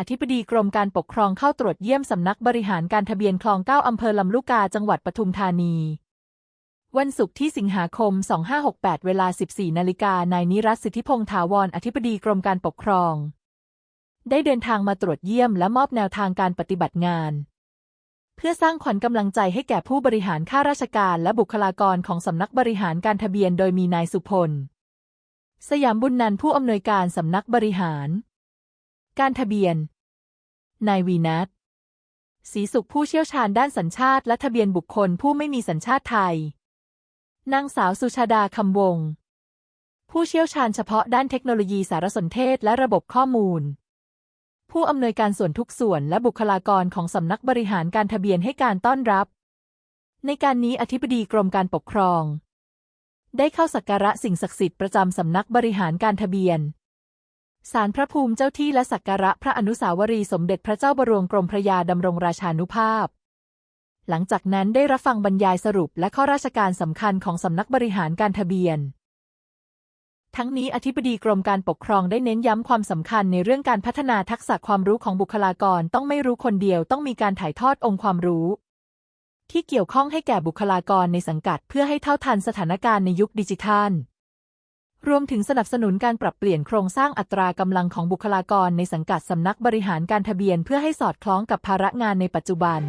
อธิบดีกรมการปกครองเข้าตรวจเยี่ยมสำนักบริหารการทะเบียนคลองเก้าอำเภอลำลูกกาจังหวัดปทุมธานี วันศุกร์ที่สิงหาคม 2568 เวลา 14 นาฬิกานายนิรัตสิทธิพงษ์ถาวรอธิบดีกรมการปกครอง ได้เดินทางมาตรวจเยี่ยมและมอบแนวทางการปฏิบัติงาน เพื่อสร้างขวัญกำลังใจให้แก่ผู้บริหารข้าราชการและบุคลากรของสำนักบริหารการทะเบียนโดยมีนายสุพล สยามบุญนันผู้อำนวยการสำนักบริหาร การทะเบียน นายวีนัทศรีสุขผู้เชี่ยวชาญด้านสัญชาติและทะเบียนบุคคลผู้ไม่มีสัญชาติไทย นางสาวสุชาดาคำวงศ์ผู้เชี่ยวชาญเฉพาะด้านเทคโนโลยีสารสนเทศและระบบข้อมูล ผู้อำนวยการส่วนทุกส่วนและบุคลากรของสำนักบริหารการทะเบียนให้การต้อนรับ ในการนี้อธิบดีกรมการปกครอง ได้เข้าสักการะสิ่งศักดิ์สิทธิ์ประจำสำนักบริหารการทะเบียน ศาลพระภูมิเจ้าที่และสักการะพระอนุสาวรีย์สมเด็จพระเจ้าบรวงกรมพระยาดำรงราชานุภาพ หลังจากนั้นได้รับฟังบรรยายสรุปและข้อราชการสำคัญของสำนักบริหารการทะเบียน ทั้งนี้อธิบดีกรมการปกครองได้เน้นย้ำความสำคัญในเรื่องการพัฒนาทักษะความรู้ของบุคลากรต้องไม่รู้คนเดียวต้องมีการถ่ายทอดองค์ความรู้ ที่เกี่ยวข้องให้แก่บุคลากรในสังกัด เพื่อให้เท่าทันสถานการณ์ในยุคดิจิทัล รวมถึงสนับสนุนการปรับเปลี่ยนโครงสร้างอัตรากำลังของบุคลากรในสังกัดสำนักบริหารการทะเบียนเพื่อให้สอดคล้องกับภาระงานในปัจจุบัน